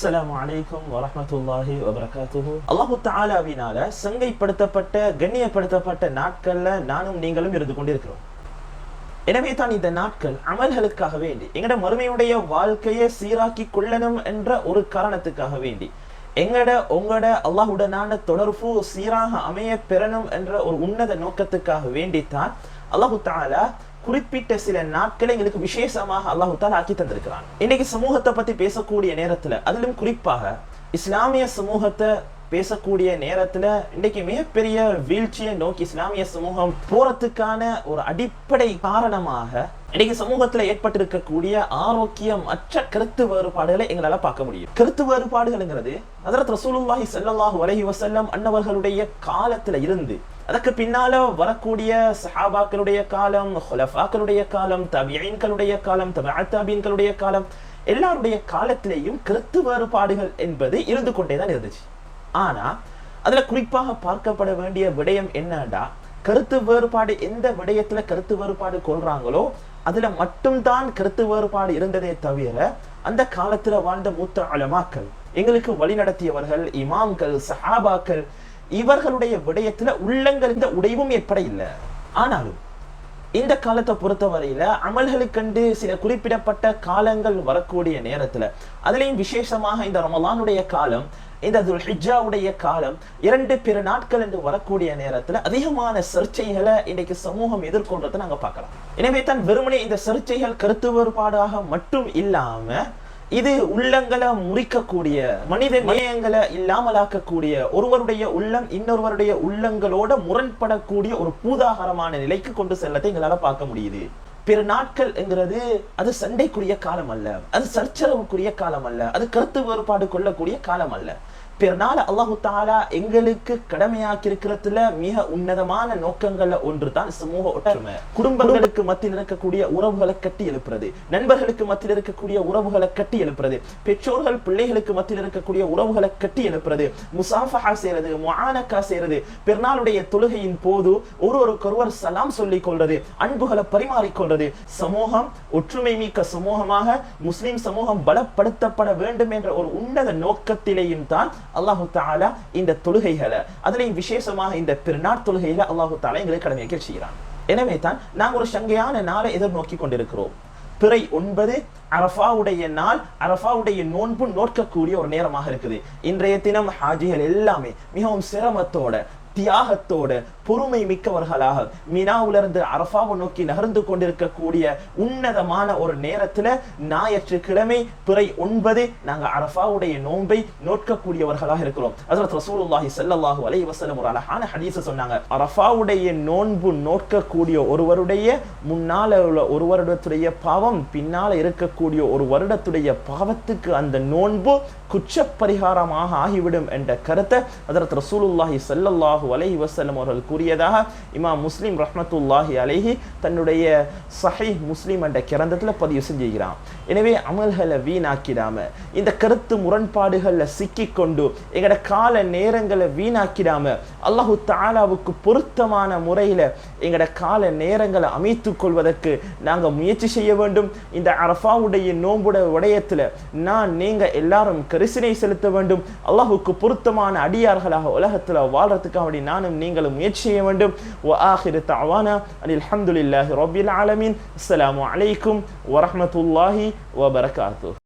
அஸ்ஸலாமு அலைக்கும் வரமத்துல்லாஹி வபரகாத்துஹு அல்லாஹு தாலாவினால சங்கைப்படுத்தப்பட்ட கண்ணியப்படுத்தப்பட்ட நாட்கள்ல நானும் நீங்களும் இருந்து கொண்டிருக்கிறோம். எனவே தான் இந்த நாட்கள் அமல்களுக்காக வேண்டி எங்கட மறுமையுடைய வாழ்க்கையை சீராக்கி கொள்ளணும் என்ற ஒரு காரணத்துக்காக வேண்டி எங்கட உங்களோட அல்லாஹுடனான தொடர்பு சீராக அமைய பெறணும் என்ற ஒரு உன்னத நோக்கத்துக்காக வேண்டித்தான் அல்லாஹு தாலா குறிப்பிட்ட சில நாட்களை எங்களுக்கு விசேஷமாக அல்லாஹு ஆக்கி தந்திருக்கிறான். இன்னைக்கு சமூகத்தை பத்தி பேசக்கூடிய நேரத்துல அதிலும் குறிப்பாக இஸ்லாமிய சமூகத்தை பேசக்கூடிய நேரத்துல இன்னைக்கு மிகப்பெரிய வீழ்ச்சியை நோக்கி இஸ்லாமிய சமூகம் போறதுக்கான ஒரு அடிப்படை காரணமாக இன்னைக்கு சமூகத்துல ஏற்பட்டிருக்கக்கூடிய ஆரோக்கியம் அற்ற கருத்து வேறுபாடுகளை எங்களால பார்க்க முடியும். கருத்து வேறுபாடுகள்ங்கிறது அதரத் ரசூலுல்லாஹி செல்லல்லாஹு அலைஹி வசல்லம் அன்னவர்களுடைய காலத்துல இருந்து அதற்கு பின்னால வரக்கூடிய சஹாபாக்களுடைய காலம் ஹொலஃபாக்களுடைய காலம் தபியீன்களுடைய காலம் தபியீன்களுடைய காலம் எல்லாருடைய காலத்திலேயும் கருத்து வேறுபாடுகள் என்பது இருந்து கொண்டே தான் இருந்துச்சு. ஆனா அதுல குறிப்பாக பார்க்கப்பட வேண்டிய விடயம் என்னடா கருத்து வேறுபாடு எந்த விடயத்துல கருத்து வேறுபாடு கொள்றாங்களோ அதுல மட்டும்தான் கருத்து வேறுபாடு இருந்ததே தவிர அந்த காலத்துல வாழ்ந்த மூத்த அலமாக்கள் எங்களுக்கு வழி நடத்தியவர்கள் இமாம்கள் சஹாபாக்கள் இவர்களுடைய விடயத்துல உள்ளங்கள் இந்த உடைவும் ஏற்பட இல்லை ஆனாலும் இந்த காலத்தை பொறுத்தவரையில அமல்களுக்கண்டு சில குறிப்பிடப்பட்ட காலங்கள் வரக்கூடிய நேரத்துல அதுலயும் விசேஷமாக இந்த ரமலானுடைய காலம் இந்த துல்ஹிஜாவுடைய காலம் இரண்டு பிற நாட்கள் என்று வரக்கூடிய நேரத்துல அதிகமான சர்ச்சைகளை இன்னைக்கு சமூகம் எதிர்கொள்றதை நாங்க பார்க்கலாம். எனவே தான் வெறுமனே இந்த சர்ச்சைகள் கருத்து வேறுபாடாக மட்டும் இல்லாம இது உள்ளங்களை முறிக்கக்கூடிய மனித நேயங்களை இல்லாமலாக்கக்கூடிய ஒருவருடைய உள்ளம் இன்னொருவருடைய உள்ளங்களோட முரண்படக்கூடிய ஒரு பூதாகரமான நிலைக்கு கொண்டு செல்லத்தை எங்களால பார்க்க முடியுது. பிற நாட்கள்ங்கிறது அது சண்டைக்குரிய காலம் அல்ல அது சர்ச்சரவுக்குரிய காலம் அல்ல அது கருத்து வேறுபாடு கொள்ளக்கூடிய காலம் அல்ல பிறனால அல்லாஹு தாலா எங்களுக்கு கடமையாக்கி இருக்கிறதுல மிக உன்னதமான நோக்கங்கள்ல ஒன்று தான் சமூக ஒற்றுமை. குடும்பங்களுக்கு மத்தியில் இருக்கக்கூடிய உறவுகளை கட்டி எழுப்புறது. நண்பர்களுக்கு மத்தியில் இருக்கக்கூடிய உறவுகளை கட்டி எழுப்புறது. பெற்றோர்கள் பிள்ளைகளுக்கு மத்தியில் இருக்கக்கூடிய உறவுகளை கட்டி எழுப்புறது. முசாஃபஹா செய்யறது முஆனக்கா செய்யறது பிறநாளுடைய தொழுகையின் போது ஒருவருக்கொருவர் சலாம் சொல்லிக் கொள்றது அன்புகளை பரிமாறிக்கொள்றது சொல்றது? சமூகம் ஒற்றுமை மிக்க சமூகமாக முஸ்லிம் சமூகம் பலப்படுத்தப்பட வேண்டும் என்ற ஒரு உன்னத நோக்கத்திலேயும் தான் அல்லாஹு தாலா இந்த தொழுகைகளை அதுலேயும் விசேஷமாக இந்த பெருநாள் தொழுகையில அல்லாஹு தாலா எங்களை கடமையாக்கி செய்கிறான். எனவே தான் நாங்கள் ஒரு சங்கையான நாளை எதிர்நோக்கி கொண்டிருக்கிறோம். பிறை ஒன்பது அரஃபாவுடைய நாள் அரஃபாவுடைய நோன்பு நோக்கக்கூடிய ஒரு நேரமாக இருக்குது. இன்றைய தினம் ஹாஜிகள் எல்லாமே மிகவும் சிரமத்தோட தியாகத்தோட பொறுமை மிக்கவர்களாக மினாவிலிருந்து அரஃபாவை நோக்கி நகர்ந்து கொண்டிருக்கக்கூடிய உன்னதமான ஒரு நேரத்துல ஞாயிற்றுக்கிழமை பிறை ஒன்பது நாங்க அரஃபாவுடைய நோன்பை நோட்கக்கூடியவர்களாக இருக்கிறோம். அதில் ரசூலுல்லாஹி ஸல்லல்லாஹு அலைஹி வசலம் ஒரு அழகான ஹதீஸ சொன்னாங்க. அரஃபாவுடைய நோன்பு நோட்கக்கூடிய ஒருவருடைய முன்னால உள்ள ஒரு வருடத்துடைய பாவம் பின்னால இருக்கக்கூடிய ஒரு வருடத்துடைய பாவத்துக்கு அந்த நோன்பு குற்ற பரிகாரமாக ஆகிவிடும் என்ற கருத்தை அதற்கு ரசூலுல்லாஹி ஸல்லல்லாஹு அலஹி வசல்லம் அவர்கள் கூறியதாக இமாம் முஸ்லீம் ரஹ்மத்துல்லாஹி அலஹி தன்னுடைய சஹீஹ் முஸ்லீம் என்ற கிரந்தத்தில் பதிவு செஞ்சுக்கிறான் எனவே அமல்களை வீணாக்கிடாம இந்த கருத்து முரண்பாடுகளில் சிக்கிக்கொண்டு எங்களோட கால நேரங்களை வீணாக்கிடாம அல்லாஹு தாலாவுக்கு பொருத்தமான முறையில் எங்களோட கால நேரங்களை அமைத்து கொள்வதற்கு நாங்கள் முயற்சி செய்ய வேண்டும். இந்த அரஃபாவுடைய நோம்புட உடையத்தில் நான் நீங்கள் எல்லாரும் கரிசனை செலுத்த வேண்டும். அல்லாஹுக்கு பொருத்தமான அடியார்களாக உலகத்தில் வாழ்றதுக்காக அப்படி நானும் நீங்களும் முயற்சி செய்ய வேண்டும் ஆஹிரு தாவானா அனில் அஹமதுல்லாஹி ரபில் ஆலமின் அஸ்லாம் வலைக்கும் வரமத்துல்லாஹி வபரகாத்து